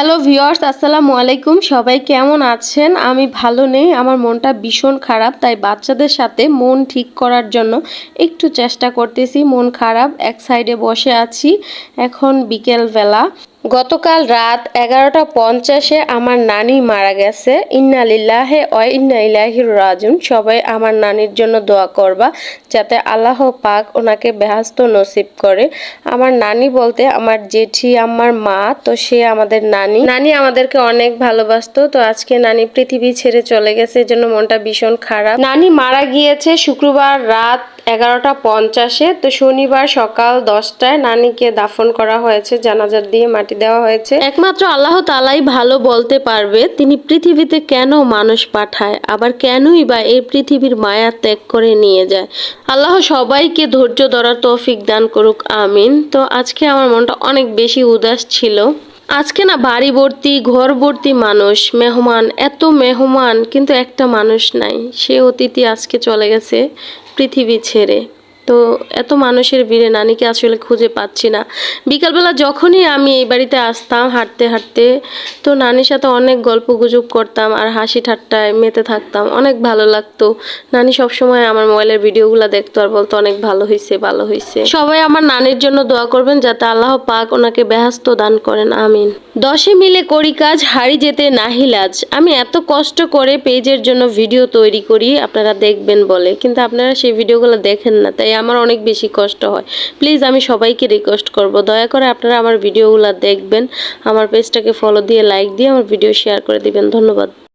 Hello viewers আসসালামু আলাইকুম। সবাই কেমন আছেন? আমি ভালো নেই, আমার মনটা ভীষণ খারাপ, তাই বাচ্চাদের সাথে মন ঠিক করার জন্য একটু চেষ্টা করতেছি। মন খারাপ, এক সাইডে বসে আছি। এখন বিকেলবেলা। গতকাল রাত এগারোটা পঞ্চাশে আমার নানি মারা গেছে। ইন্না লিল্লাহে অ ইন্না ইলাহির রাজুন সবাই আমার নানির জন্য দোয়া করবা, যাতে আল্লাহ পাক ওনাকে বেহাস্ত নসিব করে। আমার নানি বলতে আমার জেঠি, আমার মা, তো সে আমাদের নানি। নানি আমাদেরকে অনেক ভালোবাসতো, তো আজকে নানি পৃথিবী ছেড়ে চলে গেছে এই জন্য মনটা ভীষণ খারাপ। নানি মারা গিয়েছে শুক্রবার রাত এগারোটা পঞ্চাশে, তো শনিবার সকাল দশটায় নানিকে দাফন করা হয়েছে জানাজার দিয়ে মাটি দেওয়া হয়েছে। একমাত্র আল্লাহ তালাই ভালো বলতে পারবে, তিনি পৃথিবীতে কেন মানুষ পাঠায়, আবার কেনই বা এই পৃথিবীর মায়া ত্যাগ করে নিয়ে যায়। আল্লাহ সবাইকে ধৈর্য ধরার তৌফিক দান করুক, আমিন। তো আজকে আমার মনটা অনেক বেশি উদাস ছিল। আজকে না বাড়ি ভর্তি ঘর ভর্তি মানুষ, মেহমান, এত মেহমান কিন্তু একটা মানুষ নাই। সে অতিথি আজকে চলে গেছে পৃথিবী ছেড়ে। তো এত মানুষের ভিড়ে নানিকে আসলে খুঁজে পাচ্ছি না। বিকালবেলা যখনই আমি এই বাড়িতে আসতাম হাঁটতে হাঁটতে, তো নানির সাথে অনেক গল্প গুজব করতাম আর হাসি ঠাট্টায় মেতে থাকতাম। অনেক ভালো লাগতো। নানি সবসময় আমার মোবাইলের ভিডিওগুলো দেখতো আর বলতো, অনেক ভালো হয়েছে ভালো হয়েছে সবাই আমার নানির জন্য দোয়া করবেন যাতে আল্লাহ পাক ওনাকে বেহাস্ত দান করেন, আমিন। দশে মিলে করি কাজ, হারি যেতে নাহিলাজ আমি এত কষ্ট করে পেজের জন্য ভিডিও তৈরি করি, আপনারা দেখবেন বলে। কিন্তু আপনারা সেই ভিডিওগুলো দেখেন না, তাই আমার অনেক বেশি কষ্ট হয়। প্লিজ আমি সবাইকে রিকোয়েস্ট করব। দয়া করে আপনারা আমার ভিডিওগুলো দেখবেন, আমার পেজটাকে ফলো দিয়ে লাইক দিয়ে আমার ভিডিও শেয়ার করে দিবেন। ধন্যবাদ।